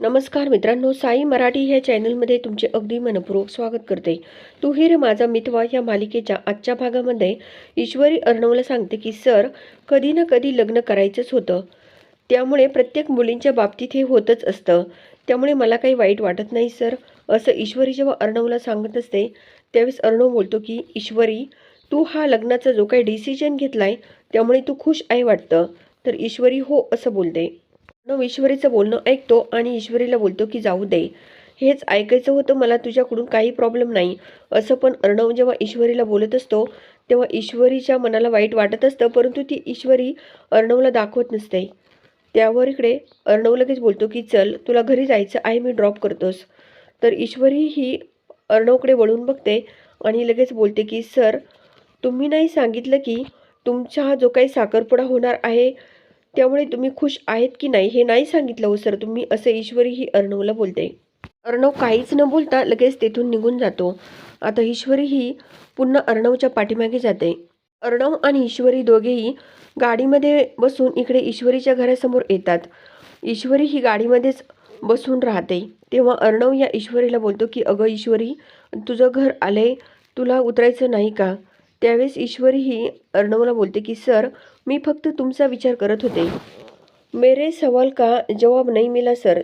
नमस्कार मित्रांनो साई मराठी ह्या चॅनलमध्ये तुमचे अगदी मनपूर्वक स्वागत करते. तू ही माझा मितवा या मालिकेच्या आजच्या भागामध्ये ईश्वरी अर्णवला सांगते की सर कधी ना कधी लग्न करायचंच होतं. त्यामुळे प्रत्येक मुलींच्या बाबतीत हे होतच असतं. त्यामुळे मला काही वाईट वाटत नाही सर असं ईश्वरी जेव्हा अर्णवला सांगत असते त्यावेळेस अर्णव बोलतो की ईश्वरी तू हा लग्नाचा जो काही डिसिजन घेतला आहे त्यामुळे तू खुश आहे वाटतं. तर ईश्वरी हो असं बोलते. अर्णव ईश्वरीचं बोलणं ऐकतो आणि ईश्वरीला बोलतो की जाऊ दे. हेच ऐकायचं होतं मला तुझ्याकडून काही प्रॉब्लेम नाही. असं पण अर्णव जेव्हा ईश्वरीला बोलत असतो तेव्हा ईश्वरीच्या मनाला वाईट वाटत असतं परंतु ती ईश्वरी अर्णवला दाखवत नसते. त्यावर इकडे अर्णव लगेच बोलतो की चल तुला घरी जायचं आहे मी ड्रॉप करतोस. तर ईश्वरी ही अर्णवकडे वळून बघते आणि लगेच बोलते की सर तुम्ही नाही सांगितलं की तुमचा हा जो काही साखरपुडा होणार आहे त्यामुळे तुम्ही खुश आहेत की नाही हे नाही सांगितलं हो सर. तुम्ही असं ईश्वरी ही अर्णवला बोलते अर्णव काहीच न बोलता लगेच तेथून निघून जातो. आता ईश्वरी ही पुन्हा अर्णवच्या पाठीमागे जाते. अर्णव आणि ईश्वरी दोघेही गाडीमध्ये बसून इकडे ईश्वरीच्या घरासमोर येतात. ईश्वरी ही गाडीमध्येच बसून राहते. तेव्हा अर्णव या ईश्वरीला बोलतो की अगं ईश्वरी तुझं घर आले तुला उतरायचं नाही का? त्यावेळेस ईश्वरी ही अर्णवला बोलते की सर मी फक्त तुमचा विचार करत होते. मेरे सवाल का जवाब नाही मिला सर.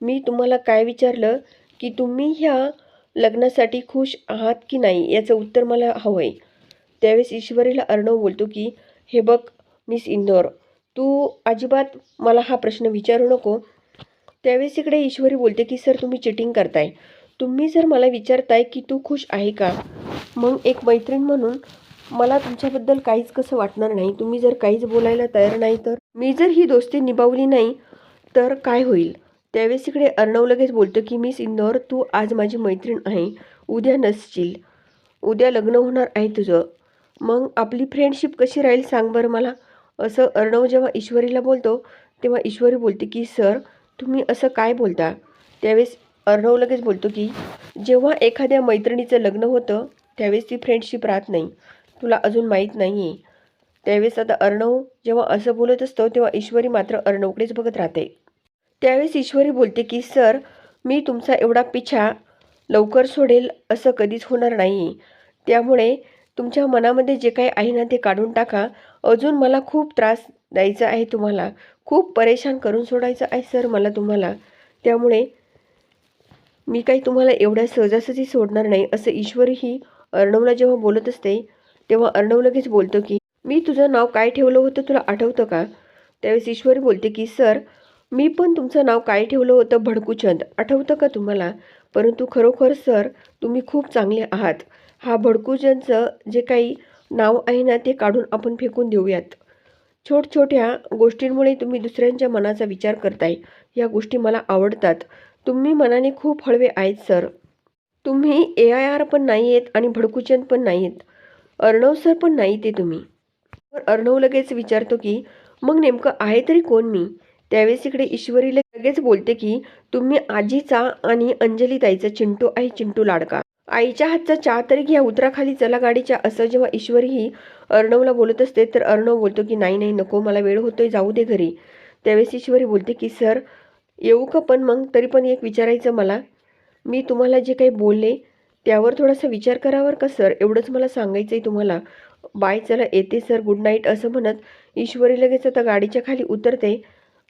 मी तुम्हाला काय विचारलं? की तुम्ही ह्या लग्नासाठी खुश आहात की नाही याचं उत्तर मला हवं आहे त्यावेळेस ईश्वरीला अर्णव बोलतो की हे बघ मिस इंदोर तू अजिबात मला हा प्रश्न विचारू नको. त्यावेळेस इकडे ईश्वरी बोलते की सर तुम्ही चिटिंग करताय. तुम्ही जर मला विचारताय की तू खुश आहे का? मग एक मैत्रीण म्हणून मला तुमच्याबद्दल काहीच कसं वाटणार नाही. तुम्ही जर काहीच बोलायला तयार नाही तर? मी जर ही दोस्ती निभावली नाही तर काय होईल? त्यावेळेस इकडे अर्णव लगेच बोलतो की मिस इंदोर तू आज माझी मैत्रीण आहे. उद्या नसशील. उद्या लग्न होणार आहे तुझं. मग आपली फ्रेंडशिप कशी राहील सांग बरं मला. असं अर्णव जेव्हा ईश्वरीला बोलतो तेव्हा ईश्वरी बोलते की सर तुम्ही असं काय बोलता? त्यावेळेस अर्णव लगेच बोलतो की जेव्हा एखाद्या मैत्रिणीचं लग्न होतं त्यावेळेस ती फ्रेंडशिप राहत नाही. तुला अजून माहीत नाही आहे त्यावेळेस आता अर्णव जेव्हा असं बोलत असतो तेव्हा ईश्वरी मात्र अर्णवकडेच बघत राहते. त्यावेळेस ईश्वरी बोलते की सर मी तुमचा एवढा पिछा लवकर सोडेल असं कधीच होणार नाही त्यामुळे तुमच्या मनामध्ये जे काही आहे ना ते काढून टाका. अजून मला खूप त्रास द्यायचा आहे तुम्हाला. खूप परेशान करून सोडायचं आहे सर मला तुम्हाला. त्यामुळे मी काही तुम्हाला एवढ्या सहजासहजी सोडणार नाही असं ईश्वरी अर्णवला जेव्हा बोलत असते तेव्हा अर्णव लगेच बोलतो की मी तुझं नाव काय ठेवलं होतं तुला आठवतं का? त्यावेळेस ईश्वरी बोलते की सर मी पण तुमचं नाव काय ठेवलं होतं भडकूचंद आठवतं का तुम्हाला? परंतु खरोखर सर तुम्ही खूप चांगले आहात. हा भडकूचंदचं जे काही नाव आहे ना ते काढून आपण फेकून देऊयात. छोट छोट्या गोष्टींमुळे तुम्ही दुसऱ्यांच्या मनाचा विचार करताय. या गोष्टी मला आवडतात. तुम्ही मनाने खूप हळवे आहेत सर. तुम्ही ए आय आर पण नाही आहेत आणि भडकूचंद पण नाही आहेत अर्णव सर पण नाही ते तुम्ही. तर अर्णव लगेच विचारतो की मग नेमकं आहे तरी कोण मी? त्यावेळेस इकडे ईश्वरी लगेच बोलते की तुम्ही आजीचा आणि अंजली ताईचा चिंटू आहे चिंटू लाडका. आईच्या हातचा चहा तरी घ्या उतराखाली चला गाडीच्या. असं जेव्हा ईश्वरी ही अर्णवला बोलत असते तर अर्णव बोलतो की नाही नाही नको मला वेळ होतोय जाऊ दे घरी. त्यावेळेस ईश्वरी बोलते की सर येऊ का पण मग? तरी पण एक विचारायचं मला. मी तुम्हाला जे काही बोलले त्यावर थोडासा विचार करावर का सर? एवढंच मला सांगायचं आहे तुम्हाला. बाय चला येते सर. गुड नाईट असं म्हणत ईश्वरी लगेच आता गाडीच्या खाली उतरते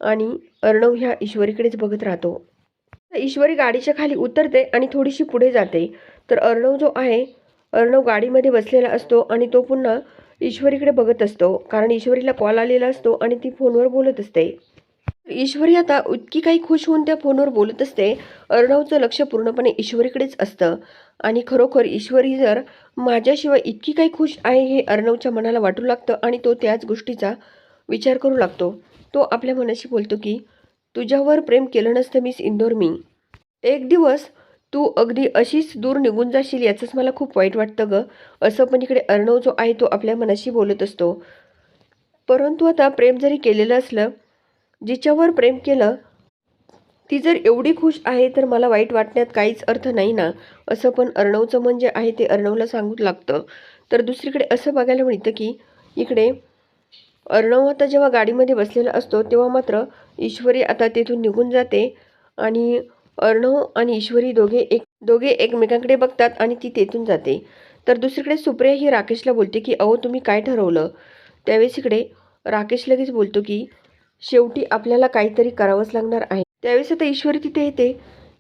आणि अर्णव ह्या ईश्वरीकडेच बघत राहतो. ईश्वरी गाडीच्या खाली उतरते आणि थोडीशी पुढे जाते. तर अर्णव जो आहे अर्णव गाडीमध्ये बसलेला असतो आणि तो पुन्हा ईश्वरीकडे बघत असतो. कारण ईश्वरीला कॉल आलेला असतो आणि ती फोनवर बोलत असते. ईश्वरी आता इतकी काही खुश होऊन त्या फोनवर बोलत असते. अर्णवचं लक्ष पूर्णपणे ईश्वरीकडेच असतं. आणि खरोखर ईश्वरी जर माझ्याशिवाय इतकी काही खुश आहे हे अर्णवच्या मनाला वाटू लागतं आणि तो त्याच गोष्टीचा विचार करू लागतो. तो आपल्या मनाशी बोलतो की तुझ्यावर प्रेम केलं नसतं मिस इंदोर मी. एक दिवस तू अगदी अशीच दूर निघून जाशील याचंच मला खूप वाईट वाटतं गं. असं पण इकडे अर्णव जो आहे तो आपल्या मनाशी बोलत असतो. परंतु आता प्रेम जरी केलेलं असलं जिच्यावर प्रेम केलं ती जर एवढी खुश आहे तर मला वाईट वाटण्यात काहीच अर्थ नाही ना? असं पण अर्णवचं मन जे आहे ते अर्णवला सांगू लागतं. तर दुसरीकडे असं बघायला मिळतं की इकडे अर्णव आता जेव्हा गाडीमध्ये बसलेला असतो तेव्हा मात्र ईश्वरी आता तेथून निघून जाते आणि अर्णव आणि ईश्वरी दोघे एक दोघे एकमेकांकडे बघतात आणि ती तेथून जाते. तर दुसरीकडे सुप्रिया ही राकेशला बोलते की अहो तुम्ही काय ठरवलं? त्यावेळेस इकडे राकेश लगेच बोलतो की शेवटी आपल्याला काहीतरी करावंच लागणार आहे. त्यावेळेस आता ईश्वरी तिथे येते.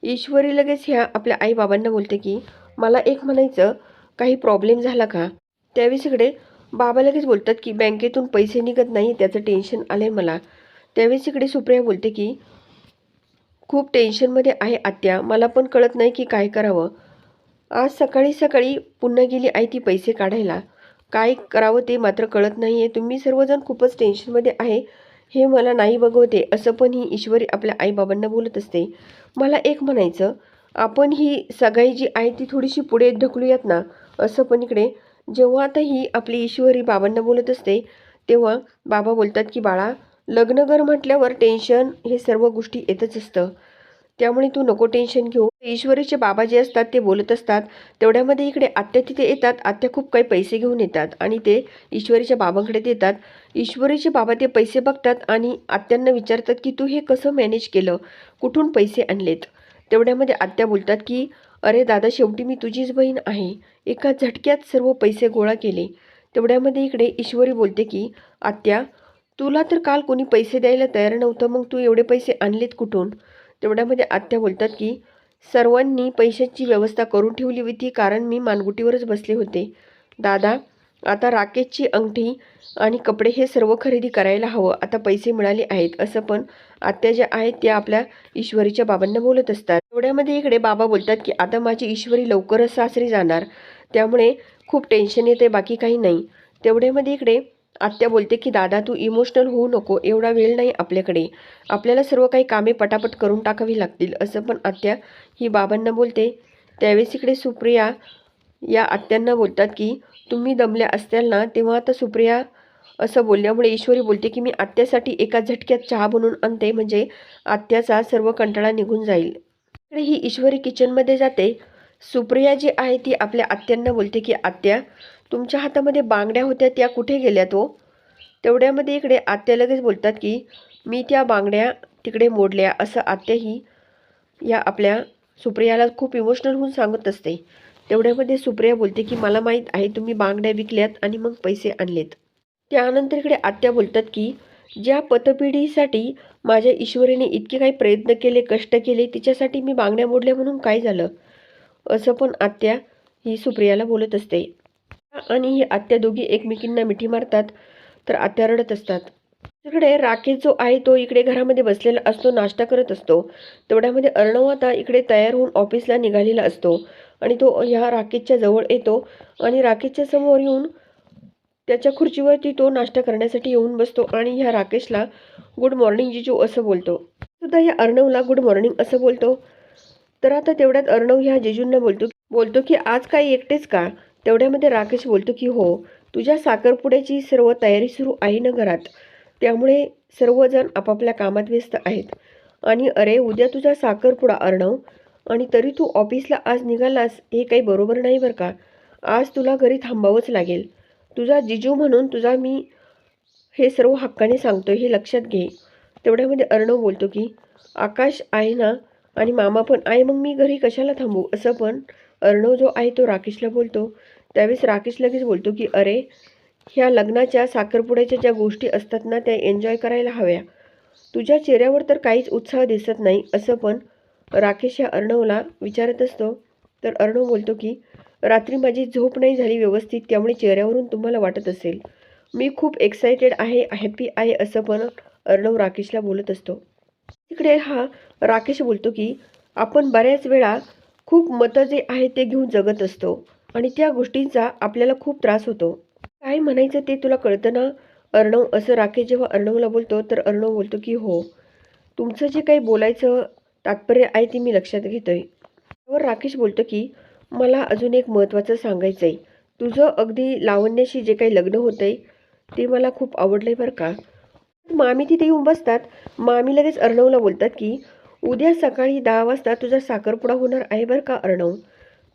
ईश्वरी लगेच ह्या आपल्या आईबाबांना बोलते की मला एक म्हणायचं काही प्रॉब्लेम झाला का? त्यावेळेस इकडे बाबा लगेच बोलतात की बँकेतून पैसे निघत नाही त्याचं टेन्शन आलं आहे मला. त्यावेळेस इकडे सुप्रिया बोलते की खूप टेन्शनमध्ये आहे आत्या. मला पण कळत नाही की काय करावं. आज सकाळी सकाळी पुन्हा गेली आई ती पैसे काढायला. काय करावं ते मात्र कळत नाही आहे तुम्ही सर्वजण खूपच टेन्शनमध्ये आहे. हे मला नाही बघवते असं पण ही ईश्वरी आपल्या आईबाबांना बोलत असते. मला एक म्हणायचं आपण ही सगाई जी आहे ती थोडीशी पुढे ढकलूयात ना असं पण इकडे. जेव्हा आता ही आपली ईश्वरी बाबांना बोलत असते तेव्हा बाबा बोलतात की बाळा लग्न घर म्हटल्यावर टेन्शन हे सर्व गोष्टी येतच असतं. त्यामुळे तू नको टेन्शन घेऊ. ईश्वरीचे बाबा जे असतात ते बोलत असतात. तेवढ्यामध्ये इकडे आत्या तिथे येतात. आत्या खूप काही पैसे घेऊन येतात आणि ते ईश्वरीच्या बाबांकडे देतात. ईश्वरीचे बाबा ते पैसे बघतात आणि आत्यांना विचारतात की तू हे कसं मॅनेज केलं? कुठून पैसे आणलेत? तेवढ्यामध्ये आत्या बोलतात की अरे दादा शेवटी मी तुझीच बहीण आहे. एका झटक्यात सर्व पैसे गोळा केले. तेवढ्यामध्ये इकडे ईश्वरी बोलते की आत्या तुला तर काल कोणी पैसे द्यायला तयार नव्हतं. मग तू एवढे पैसे आणलेत कुठून? तेवढ्यामध्ये आत्या बोलतात की सर्वांनी पैशाची व्यवस्था करून ठेवली होती कारण मी मानगुटीवरच बसले होते. दादा आता राकेशची अंगठी आणि कपडे हे सर्व खरेदी करायला हवं. आता पैसे मिळाले आहेत. असं पण आत्या ज्या आहेत त्या आपल्या ईश्वरीच्या बाबांना बोलत असतात. तेवढ्यामध्ये इकडे बाबा बोलतात की आता माझी ईश्वरी लवकरच सासरी जाणार. त्यामुळे खूप टेन्शन येते बाकी काही नाही. तेवढ्यामध्ये इकडे आत्या बोलते की दादा तू इमोशनल होऊ नको. एवढा वेळ नाही आपल्याकडे. आपल्याला सर्व काही कामे पटापट करून टाकावी लागतील. असं पण आत्या ही बाबांना बोलते. त्यावेळेस इकडे सुप्रिया या आत्यांना बोलतात की तुम्ही दमल्या असताल ना तेव्हा आता सुप्रिया असं बोलल्यामुळे ईश्वरी बोलते की मी आत्यासाठी एका झटक्यात चहा बनवून आणते. म्हणजे आत्याचा सर्व कंटाळा निघून जाईल. इकडे ही ईश्वरी किचनमध्ये जाते. सुप्रिया जी आहे ती आपल्या आत्यांना बोलते की आत्या तुमच्या हातामध्ये बांगड्या होत्या त्या कुठे गेल्या तो हो? तेवढ्यामध्ये इकडे आत्या लगेच बोलतात की मी त्या बांगड्या तिकडे मोडल्या असं आत्याही या आपल्या सुप्रियाला खूप इमोशनल होऊन सांगत असते. तेवढ्यामध्ये सुप्रिया बोलते की मला माहीत आहे तुम्ही बांगड्या विकल्यात आणि मग पैसे आणलेत. त्यानंतर इकडे आत्या बोलतात की ज्या पतपिढीसाठी माझ्या ईश्वरीने इतके काही प्रयत्न केले कष्ट केले तिच्यासाठी मी बांगड्या मोडल्या म्हणून काय झालं? असं पण आत्या ही सुप्रियाला बोलत असते. आणि ही आत्या दोघी एकमेकींना मिठी मारतात तर आत्या रडत असतात. तिकडे राकेश जो आहे तो इकडे घरामध्ये बसलेला असतो नाश्ता करत असतो. तेवढ्यामध्ये अर्णव आता इकडे तयार होऊन ऑफिसला निघालेला असतो आणि तो ह्या राकेशच्या जवळ येतो आणि राकेशच्या समोर येऊन त्याच्या खुर्चीवरती तो नाश्ता करण्यासाठी येऊन बसतो आणि ह्या राकेशला गुड मॉर्निंग जिजू असं बोलतो. सुद्धा या अर्णवला गुड मॉर्निंग असं बोलतो. तर आता तेवढ्यात अर्णव ह्या जिजूंना बोलतो बोलतो की आज काय एकटेच का? तेवढ्यामध्ये राकेश बोलतो की हो तुझ्या साखरपुड्याची सर्व तयारी सुरू आहे ना घरात? त्यामुळे सर्वजण आपापल्या कामात व्यस्त आहेत. आणि अरे उद्या तुझा साखरपुडा अर्णव. आणि तरी तू ऑफिसला आज निघालास हे काही बरोबर नाही बरं का? आज तुला घरी थांबावंच लागेल. तुझा जिजू म्हणून तुझा मी हे सर्व हक्काने सांगतो हे लक्षात घे. तेवढ्यामध्ये अर्णव बोलतो की आकाश आहे ना? आणि मामा पण आहे मग मी घरी कशाला थांबू? असं पण. अर्णव जो आहे तो राकेशला बोलतो त्यावेळेस राकेश लगेच बोलतो की अरे ह्या लग्नाच्या साखरपुड्याच्या ज्या गोष्टी असतात ना त्या एन्जॉय करायला हव्या. तुझ्या चेहऱ्यावर तर काहीच उत्साह दिसत नाही. असं पण राकेश या अर्णवला विचारत असतो. तर अर्णव बोलतो की रात्री माझी झोप नाही झाली व्यवस्थित त्यामुळे चेहऱ्यावरून तुम्हाला वाटत असेल. मी खूप एक्सायटेड आहे हॅपी आहे असं पण अर्णव राकेशला बोलत असतो. तिकडे हा राकेश बोलतो की आपण बऱ्याच वेळा खूप मतं जे आहे ते घेऊन जगत असतो. आणि त्या गोष्टींचा आपल्याला खूप त्रास होतो. काय म्हणायचं ते तुला कळतं ना? अर्णव असं राकेश जेव्हा अर्णवला बोलतो तर अर्णव बोलतो की हो तुमचं जे काही बोलायचं तात्पर्य आहे ते मी लक्षात घेतोय. त्यावर राकेश बोलतो की मला अजून एक महत्त्वाचं सांगायचं आहे तुझं अगदी लावण्याशी जे काही लग्न होतं आहे ते मला खूप आवडलं आहे बरं का. मामी तिथे येऊन बसतात. मामी लगेच अर्णवला बोलतात की उद्या सकाळी दहा वाजता तुझा साखरपुडा होणार आहे बरं का अर्णव?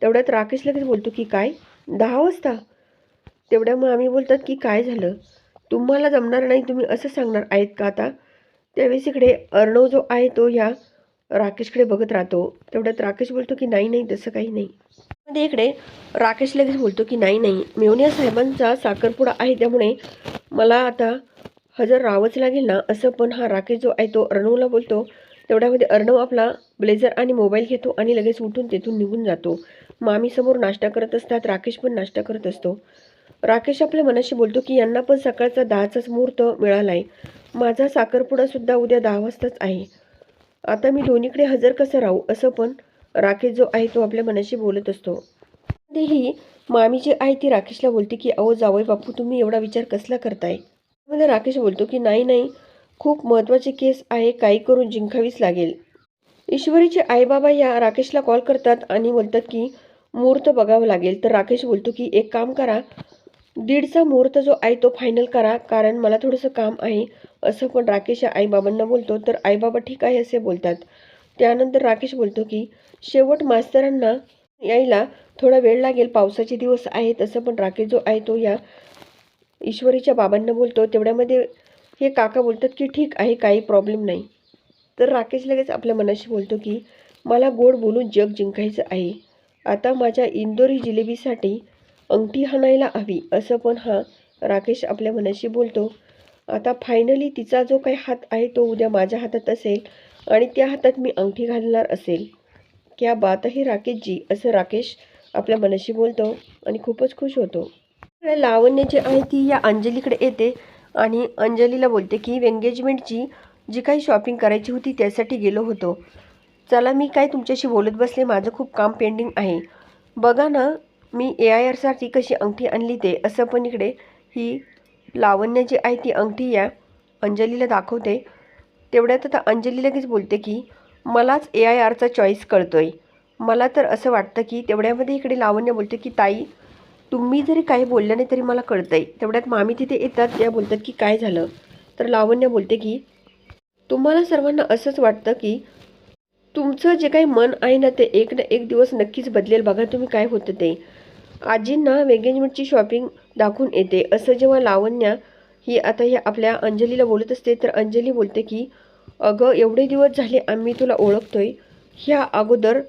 तेवढ्यात राकेश लगेच बोलतो की काय? दहा वाजता? तेवढ्या आम्ही बोलतात की काय झालं? तुम्हाला जमणार नाही तुम्ही असं सांगणार आहेत का आता? त्यावेळेस इकडे अर्णव जो आहे तो ह्या राकेशकडे बघत राहतो. तेवढ्यात राकेश बोलतो की नाही नाही तसं काही नाही. मध्ये इकडे राकेश लगेच बोलतो की नाही नाही मेवण्या साहेबांचा साखरपुडा आहे त्यामुळे मला आता हजर राहावंच लागेल ना. असं पण हा राकेश जो आहे तो अर्णवला बोलतो. तेवढ्यामध्ये अर्णव आपला ब्लेझर आणि मोबाईल घेतो आणि लगेच उठून तेथून निघून जातो. मामीसमोर नाश्ता करत असतात राकेश पण नाश्ता करत असतो. राकेश आपल्या मनाशी बोलतो की यांना पण सकाळचा दहाचाच मुहूर्त मिळाला आहे माझा साखरपुडासुद्धा उद्या दहा वाजताच आहे. आता मी दोन्हीकडे हजर कसं राहू असं पण राकेश जो आहे तो आपल्या मनाशी बोलत असतो. ही मामी जी आहे ती राकेशला बोलते की अहो जावई बापू तुम्ही एवढा विचार कसला करताय? मला राकेश बोलतो की नाही नाही. खूप महत्त्वाचे केस आहे काही करून जिंकावीच लागेल. ईश्वरीचे आईबाबा या राकेशला कॉल करतात आणि बोलतात की मुहूर्त बघावं लागेल. तर राकेश बोलतो की एक काम करा. दीडचा मुहूर्त जो आहे तो फायनल करा. कारण मला थोडंसं काम आहे. असं पण राकेश आईबाबांना बोलतो. तर आईबाबा ठीक आहे असे बोलतात. त्यानंतर राकेश बोलतो की शेवट मास्तरांना यायला थोडा वेळ लागेल. पावसाचे दिवस आहेत. असं पण राकेश जो आहे तो या ईश्वरीच्या बाबांना बोलतो. तेवढ्यामध्ये हे काका बोलतात की ठीक आहे काही प्रॉब्लेम नाही. तर राकेश लगेच आपल्या मनाशी बोलतो की मला गोड बोलून जग जिंकायचं आहे. आता माझ्या इंदोरी जिलेबीसाठी अंगठी हाणायला हवी असं पण हा राकेश आपल्या मनाशी बोलतो. आता फायनली तिचा जो काही हात आहे तो उद्या माझ्या हातात असेल आणि त्या हातात मी अंगठी घालणार असेल. क्या बात आहे राकेशजी असं राकेश आपल्या मनाशी बोलतो आणि खूपच खुश होतो. लावण्य जी आहे ती या अंजलीकडे येते आणि अंजलीला बोलते की एंगेजमेंटची जी काही शॉपिंग करायची होती त्यासाठी गेलो होतो. चला मी काय तुमच्याशी बोलत बसले माझं खूप काम पेंडिंग आहे. बघा ना मी ए आय आरसाठी कशी अंगठी आणली ते असं पण इकडे ही लावण्य जी आहे ती अंगठी या अंजलीला दाखवते. तेवढ्यात आता अंजली लगेच बोलते की मलाच ए आय आरचा चॉईस कळतो आहे मला तर असं वाटतं की तेवढ्यामध्ये इकडे लावण्य बोलते की ताई तुम्ही जरी काही बोललं नाही तरी मला कळतं आहे तेवढ्यात मामी तिथे येतात त्या बोलतात की काय झालं? तर लावण्य बोलते की तुम्हाला सर्वांना असंच वाटतं की तुमचं जे काही मन आहे ना ते एक ना एक दिवस नक्कीच बदलेल. बघा तुम्ही काय होतं ते. आजींना एंगेजमेंटची शॉपिंग दाखवून येते. असं जेव्हा लावण्या ही आता ह्या आपल्या अंजलीला बोलत असते तर अंजली बोलते की अगं एवढे दिवस झाले आम्ही तुला ओळखतोय. ह्या अगोदर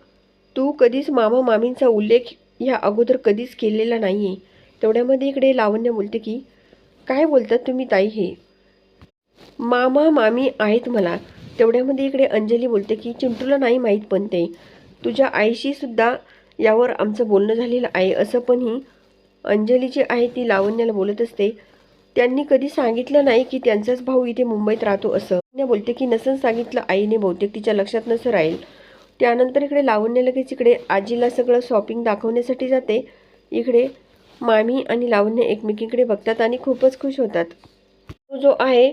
तू कधीच मामा मामींचा उल्लेख ह्या अगोदर कधीच केलेला नाही आहे तेवढ्यामध्ये इकडे लावण्य बोलते की काय बोलतात तुम्ही ताई हे? मामा मामी आहेत मला. तेवढ्यामध्ये इकडे अंजली बोलते की चिंटूला नाही माहीत पण ते. तुझ्या आईशी सुद्धा यावर आमचं बोलणं झालेलं आहे. असं पण ही अंजली जी आहे ती लावण्याला बोलत असते. त्यांनी कधी सांगितलं नाही की त्यांचाच भाऊ इथे मुंबईत राहतो असं. बोलते की नसन सांगितलं आईने बहुतेक तिच्या लक्षात नसं राहील. त्यानंतर इकडे लावण्य लगेच इकडे आजीला सगळं शॉपिंग दाखवण्यासाठी जाते. इकडे मामी आणि लावण्य एकमेकीकडे बघतात आणि खूपच खुश होतात. तो जो आहे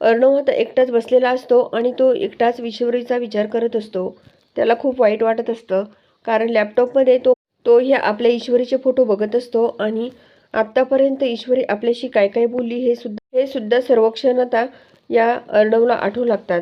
अर्णव आता एकटाच बसलेला असतो आणि तो एकटाच ईश्वरीचा विचार करत असतो. त्याला खूप वाईट वाटत असतं. कारण लॅपटॉपमध्ये तो तो ह्या आपल्या ईश्वरीचे फोटो बघत असतो आणि आत्तापर्यंत ईश्वरी आपल्याशी काय काय बोलली हे सुद्धा हे सुद्धा सर्वक्षण आता या अर्णवला आठवू लागतात.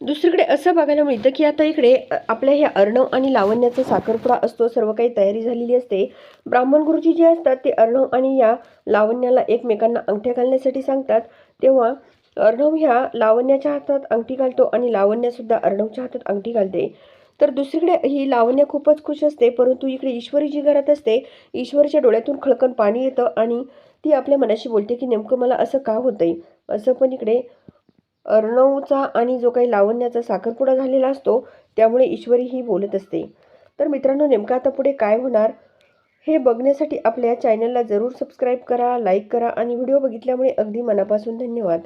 दुसरीकडे असं बघायला मिळतं की आता इकडे आपल्या ह्या अर्णव आणि लावण्याचा साखरपुडा असतो सर्व काही तयारी झालेली असते. ब्राह्मण गुरुजी जे असतात ते अर्णव आणि या लावण्याला एकमेकांना अंगठ्या घालण्यासाठी सांगतात. तेव्हा अर्णव ह्या लावण्याच्या हातात अंगठी घालतो आणि लावण्यासुद्धा अर्णवच्या हातात अंगठी घालते. तर दुसरीकडे ही लावण्य खूपच खुश असते परंतु इकडे ईश्वरी जी घरात असते ईश्वरीच्या डोळ्यातून खळकण पाणी येतं आणि ती आपल्या मनाशी बोलते की नेमकं मला असं का होतंय? असं पण इकडे अर्णवचा आणि जो काही लावण्याचा साखरपुडा झालेला असतो त्यामुळे ईश्वरी ही बोलत असते. तर मित्रांनो नेमकं आता पुढे काय होणार? हे बघण्यासाठी आपल्या चॅनलला जरूर सबस्क्राईब करा लाईक करा आणि व्हिडिओ बघितल्यामुळे अगदी मनापासून धन्यवाद.